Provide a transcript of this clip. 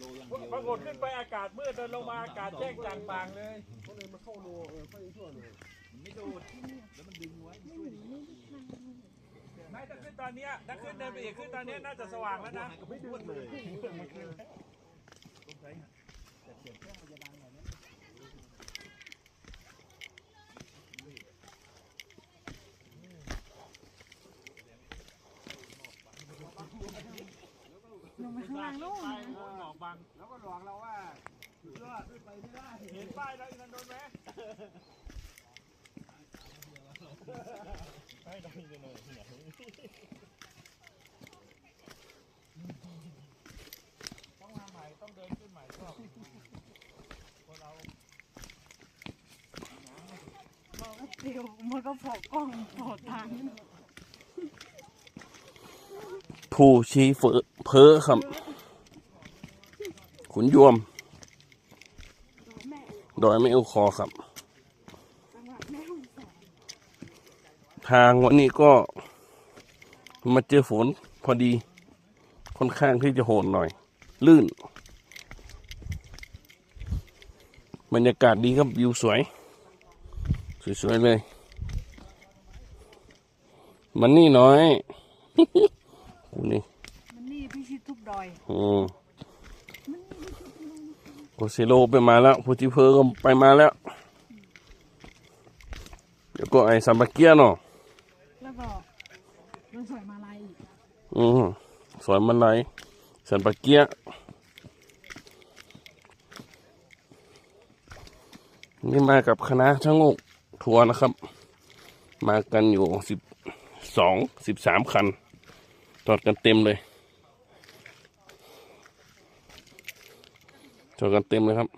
ดขึ้นไปอากาศมืดเดินลงมาอากาศแจ้งจางปางเลย ก็เลยมาเข้าโลเออไปชั่วเลยไม่ดูดแล้วมันดึงไว้ไม่ถ้าขึ้นตอนเนี้ยถ้าขึ้นเดินไปอีกขึ้นตอนเนี้ยน่าจะสว่างแล้วนะไม่ดื้อเลยลงไป ข้างล่างนู่นไปนะโหนอกบัง แล้วก็หลอกเราว่าเชื่อขึ้นไปไม่ได้ เห็นป้ายแล้วอีนันโดนไหมไปดูหน่อยสิต้องมาใหม่ต้องเดินขึ้นใหม่ก็คนเราบอกว่าเดียวมันก็โผล่กล้องโผล่ทาง ผู้ชี้เฟอเพอครับ ขุนยวมแม่ดอยไม่อวคอครับ ทางวันนี้ก็มาเจอฝนพอดี ค่อนข้างที่จะโหดหน่อย ลื่น บรรยากาศดีครับวิวสวย สวยๆเลย มันนี่น้อย โอ้นี่มันนี่พี่ชิดทุบดอยอืมโกเซโลไปมาแล้วพูจิเพอก็ไปมาแล้ว เดี๋ยวก็ไอ้ซัมบาเกียเนาะแล้วก็มันสวยมาลายอีกอืมสวยมันไหลสันปาเกียนี่มากับคณะช่างอกทัวร์นะครับ มากันอยู่สิบสองสิบสามคัน จอดกันเต็มเลยจอดกันเต็มเลยครับ